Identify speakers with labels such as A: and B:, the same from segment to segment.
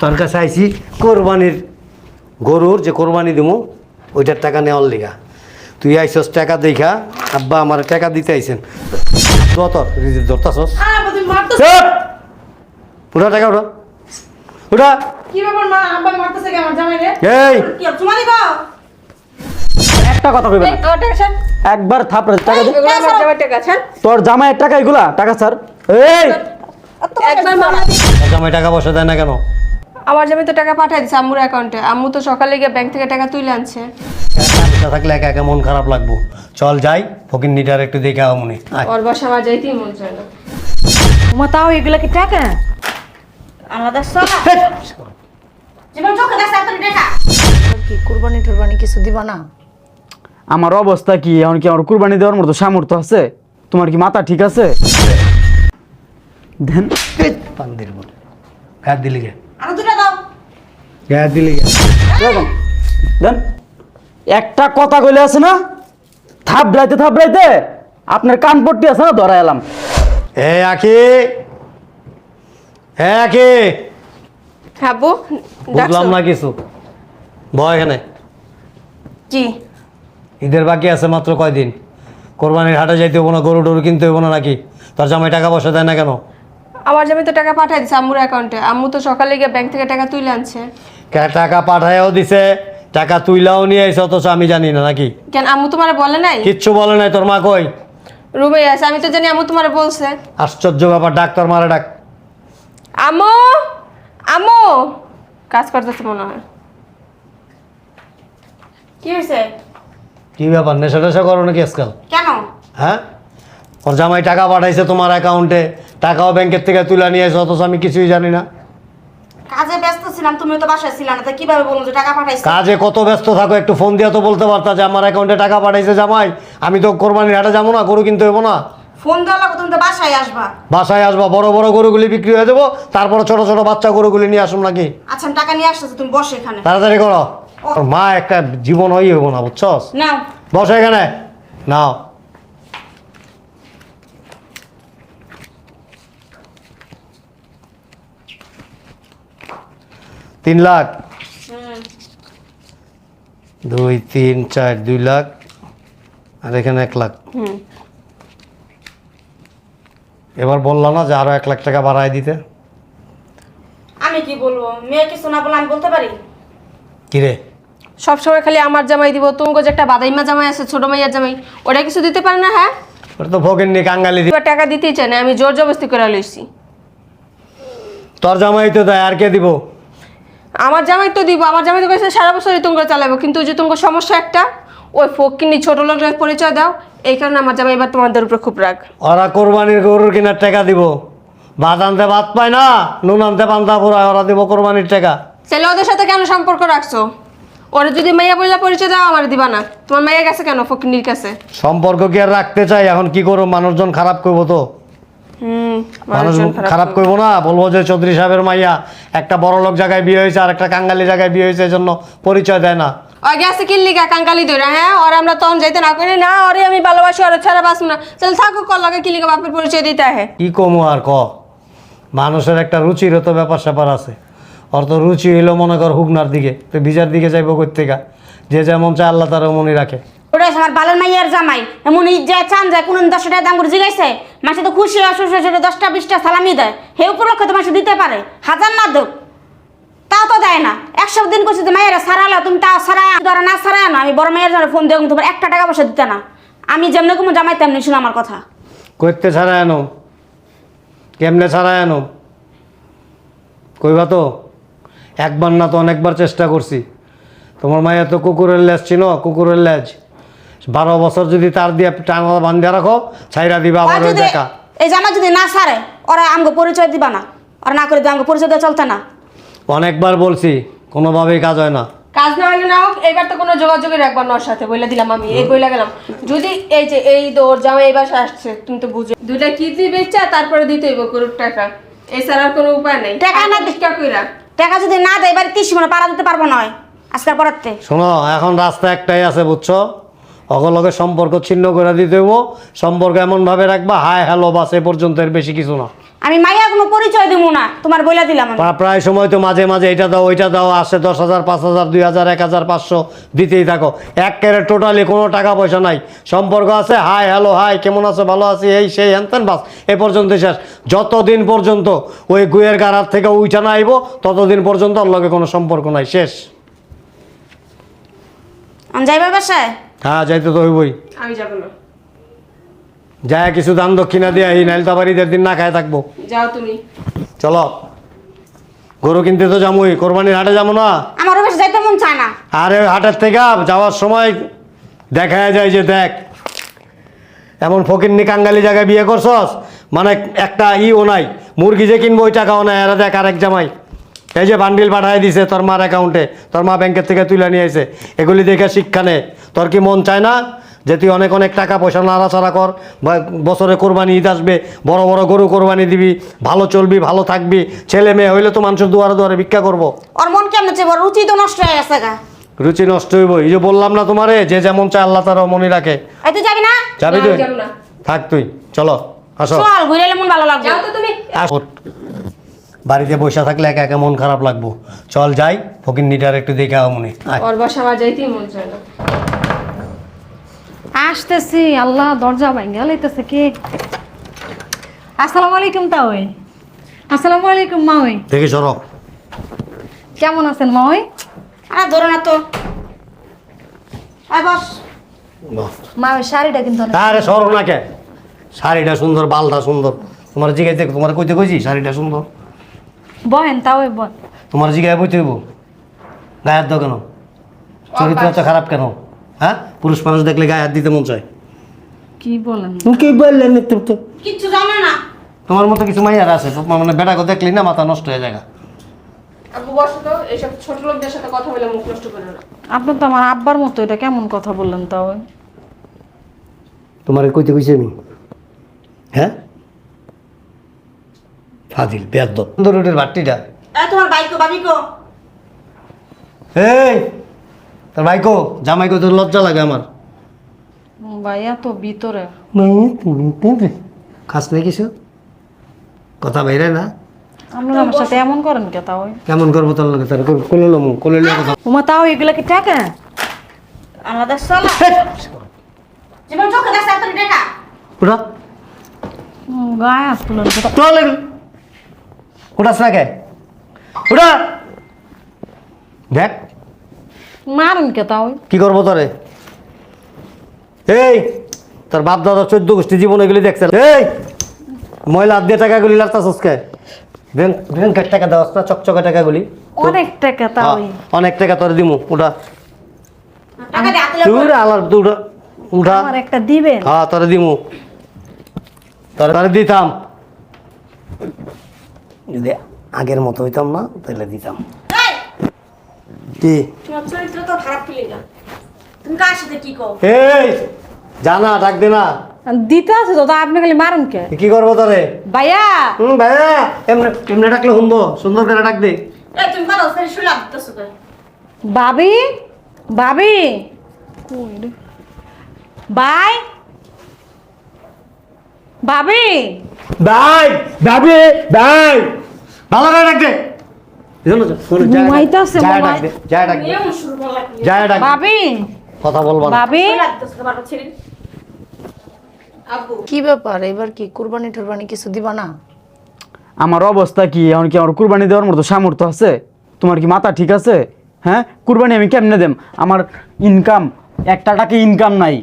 A: তোর কাছে আইছি কোরবানির গরুর যে কোরবানি দেবো ওইটার টাকা নেওয়ার লিগা। তুই আইসস টাকা দেখা আব্বা আমার টাকা দিতে ধরতাছস।
B: মারতেছ
A: পুরা টাকা ওটা ওটা
B: কি ব্যাপার মা আব্বা মারতেছে কি আমার জামাই রে?
A: এই!
B: কি চুমা দিবা?
C: একটা কথা একবার থাপড়ে টাকা তোর জামাইয়ের টাকা এগুলা? টাকা স্যার এই!
B: একবার মামা
A: তোর জামাই টাকা পয়সা দেয় না কেন?
D: আমার জামাই তো টাকা পাঠাই দিছে আম্মুর অ্যাকাউন্টে আম্মু তো সকালে গিয়ে ব্যাংক থেকে টাকা তুলে আনছে।
A: পয়সা থাকলে একা একা মন খারাপ লাগবো। চল যাই ফকির নিটার একটু দেখে আও মনে আয়।
D: ওর বাসা আমার যাইতেই মন চায় না।
B: তাও এগুলো কি টাকা? আলাদা সলা জীবন চোখে দেখছ এত টাকা
E: কি কুরবানি টুরবানি কিছু দিবা না?
C: আমার অবস্থা কি? এখন কি আমার কুরবানি দেওয়ার মতো সামর্থ্য আছে? তোমার কি মাথা ঠিক আছে? দেন
A: পান্দির বল গায়ে দিলি গে
B: আরও দুটো
A: দিলি।
C: দেখুন দেন। একটা কথা কইলে আছে না? থাপড়াইতে থাপড়াইতে আপনার কান পট্টি আছে না? ধরা এলাম।
A: এ হ্যাঁ বুঝলাম না কিছু। ভয় এখানে।
D: কি?
A: ঈদের বাকি আছে মাত্র কয়দিন। কোরবানির হাটে যাইতে হব না গরু টরু কিনতে হব না নাকি? তোর জামাই টাকা পয়সা দেয় না কেন?
D: আমার জামাই তো টাকা পাঠাই দিছে আম্মুর অ্যাকাউন্টে আম্মু তো সকালে গিয়ে ব্যাংক থেকে টাকা তুলে আনছে।
A: টাকা পাঠায়ও দিছে টাকা তুইলাও নিয়ে আইসে অথচ আমি জানি না নাকি?
D: কেন আম্মু তোমার বলে নাই?
A: কিচ্ছু বলে নাই তোর মা কই?
D: রুমে আছে আমি তো জানি আম্মু তোমার বলছে।
A: আশ্চর্য ব্যাপার ডাক্তার মারে ডাক।
D: আম্মু! আম্মু! কাজ করতেছে মনে হয়।
B: কি হয়েছে?
A: কি ব্যাপার নেশা টেশা করো নাকি আজকাল?
B: কেন?
A: হ্যাঁ? ওর জামাই টাকা পাঠাইছে তোমার অ্যাকাউন্টে টাকাও ব্যাংকের থেকে তুলে নিয়ে এসে অথচ আমি কিছুই জানি না।
B: কাজে ব্যস্ত ছিলাম তুমি তো বাসায় ছিল না তো কীভাবে বলব যে টাকা পাঠাইছো?
A: কাজে কত ব্যস্ত থাকো একটু ফোন দিয়ে তো বলতে পারতা যে আমার অ্যাকাউন্টে টাকা পাঠাইছে জামাই আমি তো কোরবানির হাটে যাব না গরু কিনতে হব না।
B: ফোন দেওয়া তুমি তো বাসায় আসবা।
A: বাসায় আসবা বড় বড় গরুগুলি বিক্রি হয়ে যাব তারপরে ছোট ছোট বাচ্চা গরুগুলি নিয়ে আসুন নাকি?
B: আচ্ছা আমি টাকা নিয়ে আসতেছি তুমি বসো এখানে।
A: তাড়াতাড়ি করো। ওর মা একটা জীবন হই হব না বুঝছস?
B: নাও।
A: বসো এখানে। নাও। তিন লাখ? দুই তিন চার দুই লাখ। আর এখানে এক লাখ। এবার বললাম না যে আরও এক লাখ টাকা বাড়ায় দিতে?
B: আমি কি বলব? মেয়ে কিছু না বলে আমি বলতে পারি?
A: কি কিরে
D: সবসময় খালি আমার জামাই দিব তুঙ্গ যে একটা বাদাইমা জামাই আছে ছোট মাইয়ার জামাই ওটা কিছু দিতে পারে না হ্যাঁ?
A: ওটা তো ভোগের নি কাঙ্গালি দি-
D: এবার টাকা দিতেই চায় না আমি জোর জবস্তি করে লইছি।
A: তোর জামাই তো দেয় আর কে দিব?
D: আমার জামাই তো দিব আমার জামাই তো কাছে সারা বছরই তুঙ্গ চালাবো কিন্তু যে তুঙ্গ সমস্যা একটা ওই ফকিনি ছোট লোকের পরিচয় দাও এই কারণে আমার জামাই এবার তোমাদের উপরে খুব রাগ।
A: ওরা কোরবানির গরুর কেনার টাকা দিব। ভাত আনতে ভাত পায় না নুন আনতে পান্তা পোড়ায় ওরা দিব কোরবানির টাকা।
D: ছেলে ওদের সাথে কেন সম্পর্ক রাখছো? ওরা যদি মাইয়া বইলা পরিচয় দাও আমার দিবা না। তোমার মাইয়া গেছে কেন ফকিনির কাছে?
A: সম্পর্ক কি আর রাখতে চাই? এখন কি করব? মানুষজন খারাপ করব তো। মানুষ খারাপ করব না। বলব যে চৌধুরী সাহেবের মাইয়া একটা বড় লোক জায়গায় বিয়ে হয়েছে আর একটা কাঙ্গালি জায়গায় বিয়ে হয়েছে এজন্য পরিচয় দেয় না।
D: কিল্লিকা কাঙ্কালি হ্যাঁ ওর আমরা তখন যাইতে না করি। না ওরে আমি ভালোবাসি ওরে ছাড়া বাঁচব না। চল কল লাগে কিল্লিকা বাপের পরিচয় দিতে আহে।
A: কি কমু আর ক? মানুষের একটা রুচিরও তো ব্যাপার স্যাপার আছে। ওর তো রুচি হইল মনে কর হুগনার দিকে। তো বিজার দিকে যাইব কোথেকা যে যেমন চায় আল্লাহ তার মনে রাখে।
B: ওটা আমার বালের মাইয়ার জামাই, এমন যায় চান যায় কোন দশ টাকা দাম করে জিগাইছে, মাসে তো খুশি অসুস্থ দশটা, বিশটা সালামি দেয়। হে উপলক্ষে তো মাসে দিতে পারে, হাজার না দোক। তাও তো দেয় না। একশো দিন করছি যে মায়েরা সারালো, তুমি তাও সারায় ধরো না সারায় না, আমি বড় মায়ের জন্য ফোন দিয়ে তোমার একটা টাকা পয়সা দিতে না। আমি যেমনি কোনো জামাই তেমনি শুনো আমার কথা।
A: করতে ছাড়া এনো কেমনে ছাড়া এনো কইবা তো? একবার না তো অনেকবার চেষ্টা করছি। তোমার মায়ের তো কুকুরের লেজ ছিল কুকুরের লেজ। বারো বছর যদি তার দিয়ে টানা বান্ধিয়া রাখো ছাইরা দিবা আবার ওই দেখা।
B: এই জামা যদি না সারে ওরা আমাকে পরিচয় দিবা না। ওরা না করে দিয়ে আমাকে পরিচয় দেওয়া চলতে না।
A: অনেকবার বলছি কোনোভাবেই কাজ হয় না।
D: কাজ না হলে না হোক এবার তো কোনো যোগাযোগই রাখবার না ওর সাথে বলে দিলাম আমি এই বইলা গেলাম। যদি এই যে এই দৌড় জামা এই বাসা আসছে তুমি তো বুঝো। দুটা কিডনি বেচা তারপরে দিতে হইব গরুর টাকা। এছাড়া আর কোনো উপায় নেই।
B: টাকা না দি-
D: টিকা কইরা।
B: টাকা যদি না দেয় এবার কৃষি মনে পারা দিতে পারব নয় আজকাল পড়াতে
A: শোনো এখন রাস্তা একটাই আছে বুঝছ? অগলগে সম্পর্ক ছিন্ন করে দিতে হইব। সম্পর্ক এমনভাবে রাখবা হাই হ্যালো বাস এ পর্যন্ত এর বেশি কিছু না।
B: আমি মাইয়া কোনো পরিচয় দিব না তোমার বইলা দিলাম আমি।
A: প্রা- প্রায় সময় তো মাঝে মাঝে এটা দাও ওইটা দাও আসে দশ হাজার পাঁচ হাজার দুই হাজার এক হাজার পাঁচশো দিতেই থাকো। এক ক্যারেট টোটালি কোনো টাকা পয়সা নাই। সম্পর্ক আছে হাই হ্যালো হাই কেমন আছে ভালো আছি এই সেই হ্যান বাস এ পর্যন্ত শেষ। যতদিন পর্যন্ত ওই গুয়ের গাড়ার থেকে উইটা না আইব ততদিন পর্যন্ত ওর লগে কোনো সম্পর্ক নাই শেষ।
B: আমি যাইবা বাসায়?
A: হ্যাঁ যাইতে তো হইবই।
D: আমি যাব না।
A: যায় কিছু দান দক্ষিণা দিয়ে এই নাইল তাবাড়িদের দিন না খায় থাকব।
D: যাও তুমি।
A: চলো। গরু কিনতে তো যাবোই কোরবানির হাটে যাব না?
B: আমার বেশ যাইতে মন চায় না।
A: আরে হাটের থেকে যাওয়ার সময় দেখা যায় যে দেখ এমন ফকিরনি কাঙ্গালি জায়গায় বিয়ে করছস মানে একটা ইও নাই মুরগি যে কিনবো ওই টাকাও নাই এরা দেখ আরেক জামাই এই যে বান্ডিল পাঠাই দিছে তোর মার অ্যাকাউন্টে তোর মা ব্যাংকের থেকে তুলে নিয়ে এসে এগুলি দেখে শিক্ষা নে। তোর কি মন চায় না যে তুই অনেক অনেক টাকা পয়সা নাড়াচাড়া কর? বা বছরে কোরবানি ঈদ আসবে বড় বড় গরু কোরবানি দিবি ভালো চলবি ভালো থাকবি ছেলে মেয়ে হইলে তো মানুষের দুয়ারে দুয়ারে ভিক্ষা করব।
B: ওর মন কেমন রুচি তো নষ্ট হয়ে গেছে গা।
A: রুচি নষ্ট হইব। এই যে বললাম না তোমারে যে যেমন চায় আল্লাহ তারা মনে রাখে।
B: এই তুই যাবি না?
A: যাবি তুই। থাক তুই চলো আসো।
B: চল ঘুরে এলে মন ভালো লাগবে।
D: যাও তো তুমি।
A: বাড়িতে বসে থাকলে একা একা মন খারাপ লাগবো। চল যাই ফকির নিটার একটু দেখে আও মনে আয়।
D: বাসা যাইতেই মন চায় না।
E: আসতেছি আল্লাহ দরজা ভাঙ্গা লইতেছে কে? আসসালামু আলাইকুম তাওই। আসসালামু আলাইকুম মাওই।
A: দেখি সরো
E: কেমন আছেন মাওই?
B: আরে ধরো না তো। আয় বস।
E: মাওই শাড়িটা কিন্তু
A: আরে সরো না কে? শাড়িটা সুন্দর বালটা সুন্দর। তোমার জিগাই দেখ তোমার কইতে কইছি শাড়িটা সুন্দর।
E: বহেন তাওই বল
A: তোমার জিগায় বইতে হইব। গায়ের দাও কেন? চরিত্র তো খারাপ কেন? হ্যাঁ? পুরুষ মানুষ দেখলে গায়ে হাত দিতে মন চায়।
E: কি বলেন?
A: কি বললেন তো?
B: কিচ্ছু জানো না।
A: তোমার মতো কিছু মাইয়ার আছে মানে বেটাকে দেখলি না মাথা নষ্ট হয়ে যায়
D: আব্বু বসো তো এইসব ছোট লোকদের সাথে কথা বলে মুখ নষ্ট করে না
E: আপনি তো আমার আব্বার মতো এটা কেমন কথা বললেন তাওই
A: তোমার কইতে কইছি আমি? হ্যাঁ? ফাজিল রুটির ভাট্টিটা
B: এই তোমার বাইকো বাবিকো?
A: এই! তোর ভাইকো জামাইকো তোর লজ্জা লাগে আমার?
E: ভাইয়া তো ভিতরে।
A: খাস নাই কিছু? কথা বাইরে না।
E: আপনারা আমার সাথে এমন করেন কে তাওই
A: কেমন করব তোর লাগে? তোর কোলে লমু কোলে লিয়ে কথা
E: ওমা তাও এগুলা কি টাকা
B: আমাদের চলা জীবন চোখে
E: গায়ে
A: তোর না দেখ।
E: মারেন কে তাওই
A: কি করব তোরে? এই তোর বাপ দাদা চোদ্দ গোষ্ঠী জীবন এগুলি দেখছে এই ময়লা দিয়ে টাকাগুলি লাগতাছস কে ব্যাংক ব্যাংকের টাকা দেওয়াস না চকচকে টাকাগুলি।
E: অনেক টাকা তাওই
A: হ্যাঁ, অনেক টাকা তোর দিমু তুই আলার উঠা উঠা।
E: আমার একটা দিবেন?
A: হ্যাঁ তোরে দিমু। তোরে তোরে দিতাম। যদি আগের মতো হইতাম না তাহলে দিতাম। কি?
B: তোমার চরিত্র তো খারাপ ফেলে গেল তুমি কার সাথে কি কও?
A: এই জানা ডাক দে না।
E: দিতে আছে তো আপনি খালি মারেন কে?
A: কি করব তোরে?
E: ভাইয়া!
A: হুম ভাইয়া এমনি এমনি ডাকলে শুনব সুন্দর করে ডাক দে।
B: এই তুমি কথা ফের শুলা দিতেছো তো।
E: ভাবি? ভাবি? কই রে? ভাই? ভাবি?
A: ভাই ভাবি ভাই! ভালো করে ডাক দে। কথা বলব না।
E: ভাবি।
B: শুলা দিতেছো তোমার ছেড়ে
D: আব্বু।
E: কি ব্যাপার? এবার কি কুরবানি টুরবানি কিছু দিবা না?
C: আমার অবস্থা কি? এখন কি আমার কুরবানি দেওয়ার মতো সামর্থ্য আছে? তোমার কি মাথা ঠিক আছে? হ্যাঁ? কুরবানি আমি কেমনে দেম? আমার ইনকাম একটা টাকা ইনকাম নাই।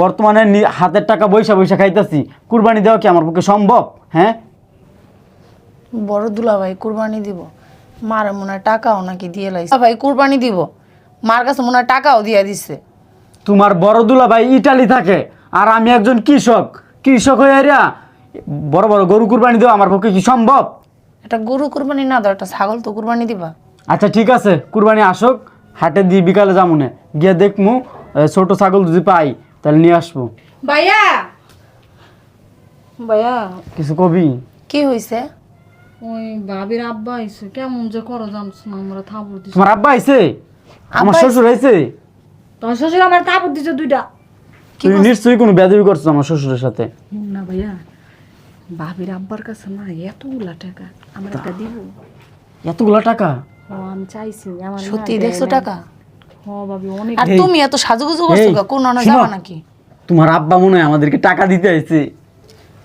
C: বর্তমানে হাতের টাকা বৈশা বৈশা খাইতেছি। কুরবানি দেওয়া কি আমার পক্ষে সম্ভব? হ্যাঁ?
E: বড় দুলা ভাই কুরবানি দিব। মার মনে হয় টাকাও নাকি দিয়ে লাইছে। ভাই কুরবানি দিব মার কাছে মনে হয় টাকাও দিয়ে দিছে।
C: তোমার বড় দুলা ভাই ইটালি থাকে আর আমি একজন কৃষক। কৃষক হয়ে এরিয়া বড় বড় গরু কুরবানি দেওয়া আমার পক্ষে কি সম্ভব?
E: একটা গরু কুরবানি না দাও একটা ছাগল তো কুরবানি দিবা।
C: আচ্ছা ঠিক আছে কুরবানি আসুক হাটে দিয়ে বিকালে যামুনে গিয়ে দেখমু এ, ছোট ছাগল যদি পাই তাহলে নিয়ে আসব।
E: ভাইয়া! ভাইয়া
C: কিছু কবি?
E: কি হইছে?
F: ওই ভাবির আব্বা আইছে। কেমন যে করো জানছ না আমরা থাপড় দিছি।
C: তোমার আব্বা আইছে? আমার শ্বশুর আইছে
F: তোমার শ্বশুর আমার থাপড় দিছে দুইটা।
C: তুই নিশ্চয়ই কোনো বেদবি করছ আমার শ্বশুরের সাথে।
F: না ভাইয়া ভাবির আব্বার কাছে না এতগুলা টাকা আমার একটা দিব।
C: এতগুলা টাকা?
F: ও আমি চাইছি আমার
E: সত্যি দেখছ টাকা?
F: হ ভাবি অনেক।
E: আর তুমি এত সাজুগুজু করছ কোন। যাবা নাকি?
C: তোমার আব্বা মনে হয় আমাদেরকে টাকা দিতে আইছে।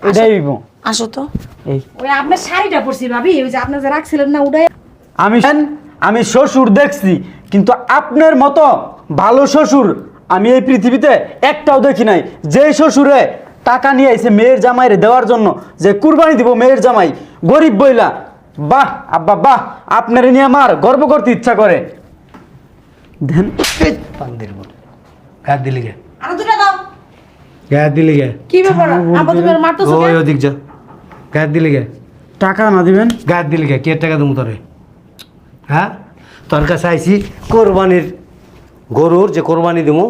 C: এটাই।
E: আসো তো।
C: এই।
F: ওই আপনার শাড়িটা পরছি ভাবি ওই যে আপনি যে রাখছিলেন না
C: আমি আমি শ্বশুর দেখছি কিন্তু আপনার মতো ভালো শ্বশুর আমি এই পৃথিবীতে একটাও দেখি নাই। যে শ্বশুরে টাকা নিয়ে আইছে মেয়ের জামাইরে দেওয়ার জন্য যে কুরবানি দিব মেয়ের জামাই গরিব বইলা বাহ আব্বা বাহ আপনার নিয়ে আমার গর্ব করতে ইচ্ছা করে। দেন।
A: গায়ে দিলি গে।
B: আর দুটা দাও।
A: গায়ে দিলি গে।
E: কি ব্যাপার? আব্বা তুমি মারতেছো
A: ওই ওদিক যা। গায়ে দিলি গে
C: টাকা না দিবেন?
A: গায়ে দিলি গে কে টাকা দেবো তোরে? হ্যাঁ? তোর কাছে আইছি কোরবানির গরুর যে কোরবানি দেবো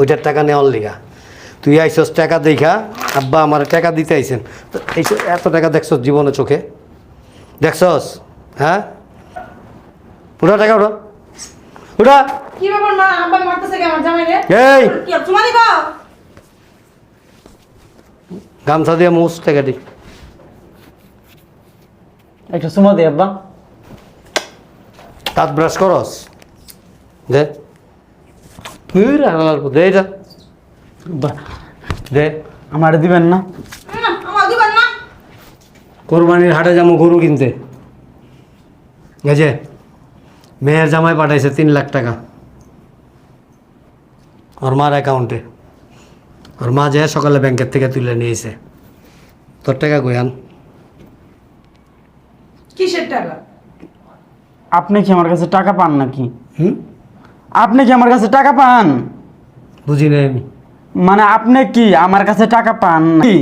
A: ওইটার টাকা নেওয়ার লিগা। তুই আইসস টাকা দেখা আব্বা আমার টাকা দিতে আইছেন। তো এত টাকা দেখছস জীবনে চোখে? দেখছস? হ্যাঁ? উঠা টাকা উঠা। ওটা
E: কি ব্যাপার মা? আব্বা মারতেছে কি আমার জামাইরে
A: এই!
B: কি আর চুমা দিব?
A: গামছা দিয়ে মুছ টাকা দি
C: একটা সময় দে আব্বা।
A: দাঁত ব্রাশ করস। দে। দে এটা
C: আব্বা,
A: দে।
C: আমার দিবেন না।
A: কোরবানির হাটে যাব গরু কিনতে। এই যে মেয়ের জামাই পাঠাইছে তিন লাখ টাকা। ওর মার অ্যাকাউন্টে। ওর মা যে সকালে ব্যাংকের থেকে তুলে নিয়েছে। তোর টাকা
E: কিসের টাকা।
C: আপনি কি আমার কাছে টাকা পান নাকি?
A: হুম?
C: আপনি কি আমার কাছে টাকা পান?
A: বুঝি নাই আমি।
C: মানে আপনি কি আমার কাছে টাকা পান কি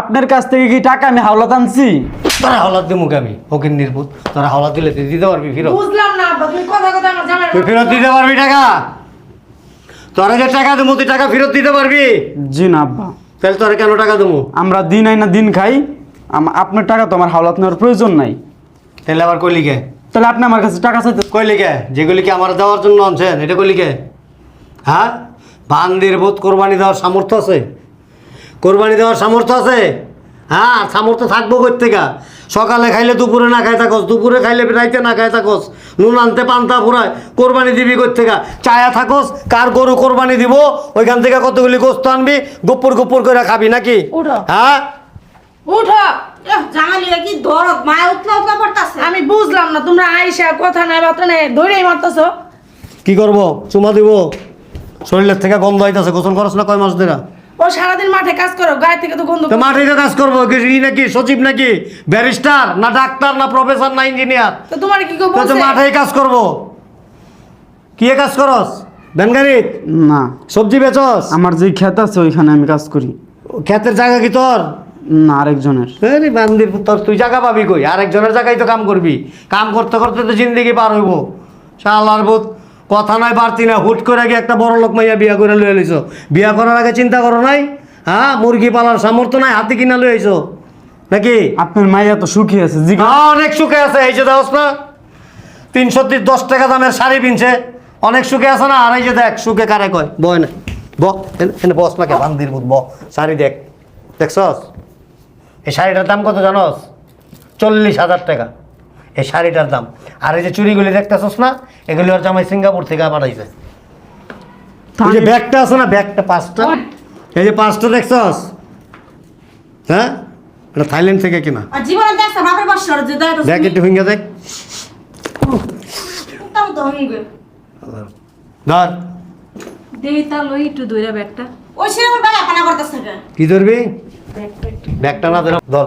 C: আপনার কাছ থেকে কি টাকা আমি হাওলাত আনছি?
A: তোরা হাওলাত দিমুখ আমি? ফকির নির্বুত তোরা হাওলাত দিলে তুই দিতে পারবি ফিরত।
E: বুঝলাম না আব্বা তুমি কথা কথা আমার জামাইরে
A: তুই ফেরত দিতে পারবি টাকা? তোরা যে টাকা দেবো তুই টাকা ফেরত দিতে পারবি?
C: জি না আব্বা।
A: তাহলে তোরা কেন টাকা দেবো
C: আমরা দিন আই না দিন খাই। আপনার টাকা তো আমার হাওলাত নেওয়ার প্রয়োজন নাই।
A: তাহলে আবার কইলি কে
C: তাহলে আপনি আমার কাছে টাকা চাইতে
A: কইলি কে যেগুলি কি আমার দেওয়ার জন্য আনছেন এটা কইলি কে হ্যাঁ? বান্দির বোধ কোরবানি দেওয়ার সামর্থ্য আছে? কোরবানি দেওয়ার সামর্থ্য আছে? হ্যাঁ সামর্থ্য থাকব কই সকালে খাইলে দুপুরে না খাই থাকস দুপুরে খাইলে রাইতে না খাই থাকস নুন আনতে পান্তা ফুরায় কোরবানি দিবি কই থেকে চায়া থাকস কার গরু কোরবানি দিব? ওইখান থেকে কতগুলি গোস্ত আনবি? গুপুর গুপুর করে খাবি নাকি? হ্যাঁ?
E: উঠো।
B: জামালিয়া কি দরদ মায়া
E: বুঝলাম না তোমরা আইসা কথা নাই বার্তা নাই ধরেই মারতেছো।
A: কি করব? চুমা দিব। শরীরের থেকে গন্ধ হইতাছে গোসল করস না কয় মাস ধরে
E: ও সারাদিন মাঠে কাজ করো গায়ে থেকে তো গন্ধ
A: তো মাঠে তো কাজ করব কি ই নাকি সচিব নাকি? ব্যারিস্টার না ডাক্তার না প্রফেসর না ইঞ্জিনিয়ার?
E: তো তোমার কি কেউ
A: তো
E: বলছে
A: মাঠেই কাজ করব। কি এ কাজ করস? ভ্যানগাড়ি
C: না।
A: সবজি বেচস?
C: আমার যে ক্ষেত আছে ওইখানে আমি কাজ করি।
A: ক্ষেতের জায়গা কি তোর?
C: আরেকজনের।
A: আরে বান্দির তোর তুই জায়গা পাবি কই? আরেকজনের জায়গায় তো কাম করবি। কাম করতে করতে তো জিন্দগি পার হইব। শালার বোধ কথা নয় বাড়তি না। হুট করে গিয়ে একটা বড় লোক মাইয়া বিয়া করে লয়ে লইছো। বিয়া করার আগে চিন্তা করো নাই? হ্যাঁ মুরগি পালার সামর্থ্য নাই হাতি কিনা লয়ে আইছো। নাকি?
C: আপনার মাইয়া তো সুখী আছে জি
A: হ্যাঁ, অনেক সুখে আছে। এই যে দেখছ না তিনশো দশ টাকা দামের শাড়ি পিনছে। অনেক সুখে আছে না? আর এই যে দেখ সুখে কারে কয়? বয় না ব এনে- এনে বস না কে বান্দির বুধ ব শাড়ি দেখ। দেখছস? এই শাড়িটার দাম কত জানস? চল্লিশ হাজার টাকা। এই শাড়িটার দাম। আর এই যে চুড়িগুলি দেখতেছস না এগুলি ওর জামাই সিঙ্গাপুর থেকে পাঠাইছে। এই যে ব্যাগটা আছে না ব্যাগটা পাঁচটা। এই যে পাঁচটা দেখছস? হ্যাঁ? এটা থাইল্যান্ড থেকে কিনা। দেখ একটু ফিঙ্গা দেখ।
B: তো হঙ্গে
A: ধর।
F: দেই তাহলে একটু দইরা ব্যাগটা।
B: ওই সেরকম বাবা পানা করতেছে কে
A: কি ধরবি? ব্যাগটা না ধর ধর।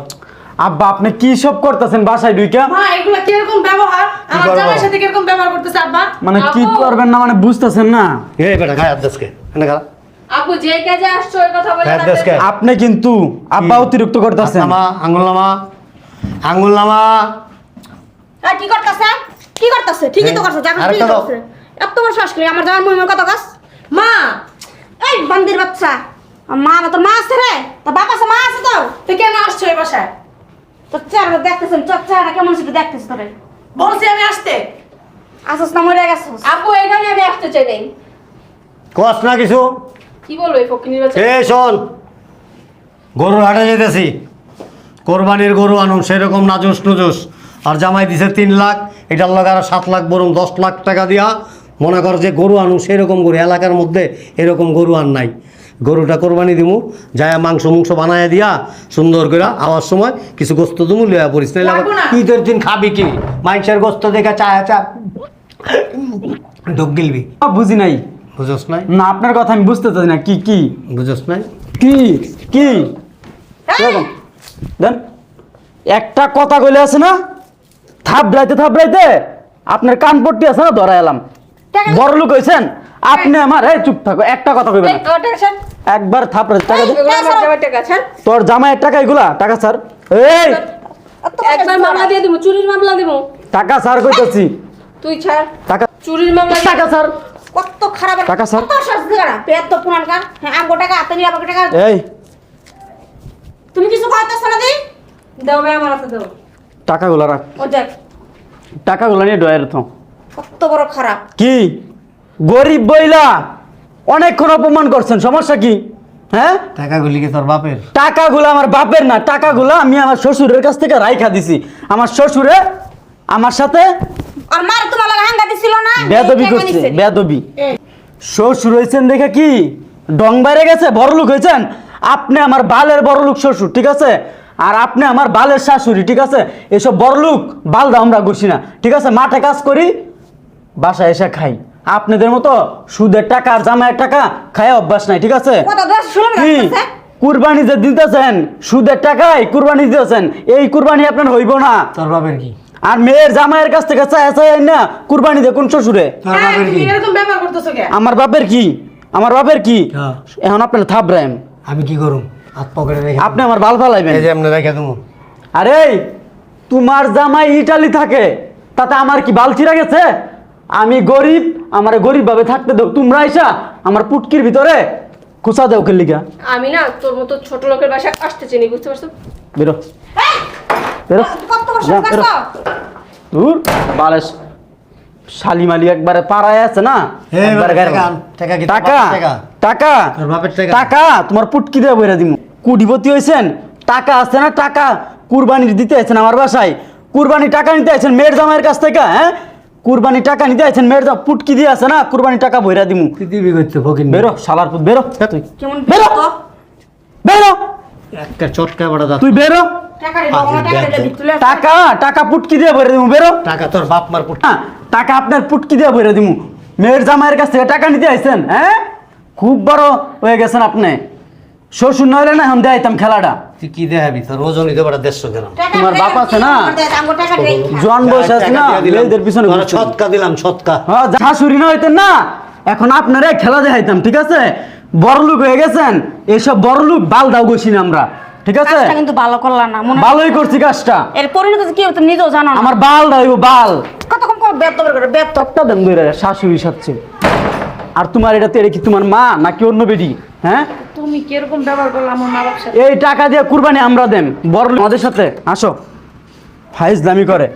C: আব্বা আপনি কি সব করতেছেন বাসায় ঢুইকা?
E: মা এগুলা কীরকম ব্যবহার? আমার? জামাইয়ের সাথে কীরকম ব্যবহার করতেছে আব্বা?
C: মানে কি করবেন না মানে বুঝতেছেন না?
A: এই বেটা গায়ে হাত দেশকে এনে গা
D: আপু যে কাজে আসছো ওই কথা বলে
A: গায়ে হাত দেশকে
C: আপনি কিন্তু আব্বা অতিরিক্ত করতেছেন।
A: নামা আঙ্গুল নামা আঙ্গুল নামা
B: আর কি করতেছে? কি করতেছে? ঠিকই তো করছে কি
A: দাও।
B: করছে। এত বড় শ্বাস করে আমার জামার মহিমার কথা কাজ
E: মা
B: এই বান্দির বাচ্চা। মা না তোর মা আছে রে? তোর বাপ আছে মা আছে তো?
E: তুই কেন আসছো এই বাসায়?
B: তোর চেহারা দেখতেছেন তোর চেহারা কেমন সেটা দেখতেছ তোরে।
E: বলছি আমি আসতে।
B: আসস না মরে গেছস।
D: আপু এখানে আমি আসতে চাই নাই।
A: কস না কিছু?
D: কি বলব এই ফকিনির বাচ্চা
A: এ শোন গরুর হাটে যেতেছি। কোরবানির গরু আনুন সেরকম নাজুস নুজুস। আর জামাই দিছে তিন লাখ এটার লগে আর সাত লাখ বরং দশ লাখ টাকা দিয়া। মনে কর যে গরু আনুন সেরকম গরু এলাকার মধ্যে এরকম গরু আর নাই। গরুটা কোরবানি দিমু যায় মাংস মাংস বানায় দিয়া সুন্দর করে আওয়ার সময় কিছু গোস্ত দিমু লইয়া পড়িস।
E: না।
A: ঈদের দিন খাবি কি? মাংসের গোস্ত দেখে চা চা। ঢুক গিলবি।
C: বুঝি নাই।
A: বুঝোস নাই?
C: না আপনার কথা আমি বুঝতে চাই না। কি কি?
A: বুঝোস নাই?
C: কি কি? দেন। একটা কথা কইলে আছে না? থাবড়াইতে থাপড়াইতে আপনার কান পট্টি আছে না? ধরা এলাম। বড় লোক হয়েছেন আপনি আমার এই চুপ থাকো একটা কথা কইবেন না। একবার থাপড়ে টাকা দে তোর জামাইয়ের টাকা এগুলা? টাকা স্যার এই!
D: একবার মামলা দিয়ে দিব চুরির মামলা দিব।
C: টাকা স্যার কইতাছি।
D: তুই ছাড়।
C: টাকা
D: চুরির মামলা
C: টাকা স্যার
B: কত খারাপ
C: টাকা স্যার।
B: কত শাস্তি করা পেট তো পুরানকার হ্যাঁ আমগো টাকা হাতে নিয়ে আমাকে টাকা।
C: এই।
B: তুমি কিছু কইতেছ না দি?
D: দাও ভাই আমার হাতে দাও।
C: টাকাগুলো রাখ।
B: ও দেখ।
C: টাকাগুলো নিয়ে ডয়ের তো
B: কত বড় খারাপ।
C: কি? গরিব বইলা অনেকক্ষণ অপমান করছেন সমস্যা কি? হ্যাঁ?
A: টাকাগুলি কি তোর বাপের?
C: টাকাগুলো আমার বাপের না টাকাগুলো আমি আমার শ্বশুরের কাছ থেকে রাইখা দিছি। আমার শ্বশুরে আমার সাথে
B: আর মার তোমার লাগা হাঙ্গা দিছিল না?
C: বেদবি করছে। বেদবি। শ্বশুর হয়েছেন দেখে কি? ডং বাইরে গেছে বড় লোক হয়েছেন? আপনি আমার বালের বড় লোক শ্বশুর ঠিক আছে? আর আপনি আমার বালের শাশুড়ি ঠিক আছে? এসব বড় লোক বাল আমরা করছি না। ঠিক আছে? মাঠে কাজ করি বাসায় এসে খাই। আপনাদের মতো সুদের টাকা আর জামাইয়ের টাকা খায় অভ্যাস নাই ঠিক আছে? কুরবানি যে দিতেছেন সুদের টাকায় কুরবানি দিতেছেন এই কুরবানি আপনার হইব না।
A: তোর বাপের কি?
C: আর মেয়ের জামাইয়ের কাছ থেকে চায় চায় না কুরবানি শ্বশুরে?
A: তোর বাপের কি?
E: এরকম ব্যবহার করতেছো কে?
C: আমার বাপের কি? আমার বাপের কি?
A: হ্যাঁ।
C: এখন আপনার থাপড়াইম
A: আমি কি করুম? হাত পকেটে রেখে
C: আপনি আমার বাল ফালাইবেন।
A: এই যে এমনি রেখে দেবো।
C: আরে তোমার জামাই ইটালি থাকে তাতে আমার কি বাল ছিঁড়া গেছে? আমি গরিব আমার গরিব ভাবে থাকতে দাও। তোমরা আইসা আমার পুটকির ভিতরে খুচা দেও লিগা।
D: আমি না তোর মতো ছোট লোকের বাসায় আসতে চিনি বুঝতে পারছ?
C: বেরো। বেরো। যা, বেরো। দূর বালেশ। শালিমালি একবারে পাড়ায় আছে না?
A: এই
C: একবারে গায়ের
A: টাকা
C: মধ্যে।
A: টাকা কি তোর
C: টাকা
A: বাপের টাকা?
C: টাকা
A: তোর বাপের টাকা?
C: টাকা তোমার পুটকি দিয়ে বইরা দিমু। কুডিপতি হয়েছেন টাকা আছে না টাকা কুরবানি দিতে আছেন আমার বাসায়। কুরবানি টাকা নিতে আছেন মেয়ের জামাইয়ের কাছ থেকে হ্যাঁ? কুরবানি টাকা নিতে আছেন মেয়ের জামা পুটকি দিয়ে আছে না কুরবানি টাকা বইরা দিমু।
A: পৃথিবী করতে ফকির
C: বেরো শালার পুত বেরো তুই।
B: কেমন
C: বেরো? বেরো।
A: একটা চটকা বড় দাঁত
C: তুই বেরো।
B: টাকা টাকা দিবি,
C: পুটকি দিয়ে বইরা দিমু বেরো।
A: টাকা তোর বাপ মার পুট
C: না, টাকা আপনার পুটকি দিয়ে বইরা দিমু। মেয়ের জামাইয়ের কাছ থেকে টাকা নিতে আইছেন হ্যাঁ? খুব বড় হয়ে গেছেন আপনি। শ্বশুর নইলে না এখন দেয়াইতাম খেলাটা।
A: তুই কি দেখাবি? তোর ওজন দিতে পারে দেড়শো গ্রাম।
C: তোমার বাপ আছে না?
B: আমার দেখ, আমগো টাকা রে।
C: জন বসে আছে না?
A: টাকা দিয়ে দিলাম।
C: মেয়েদের পিছনে
A: ছটকা দিলাম ছটকা।
C: হ্যাঁ শাশুড়ি না হইতেন না? এখন আপনারা খেলা দেখাইতাম ঠিক আছে? বড়লোক হয়ে গেছেন বড়লোক বাল দাও গেছি না আমরা ঠিক আছে?
B: কিন্তু ভালো করলা না মনে
C: ভালোই করছি কাজটা।
B: এর পরিণতি কি তুমি নিজেও জানো
C: আমার বাল দাইব বাল।
B: কতক্ষণ করে?
C: দেন ধরে শাশুড়ি সাথে। আর তোমার এটা তেরে কি তোমার মা নাকি অন্য বেটি? হ্যাঁ?
F: তুমি ব্যবহার করলে আমার মা বাবার
C: এই টাকা দিয়ে কুরবানি আমরা দেন। বড় আমাদের সাথে। আসো। ফাইজলামি করে।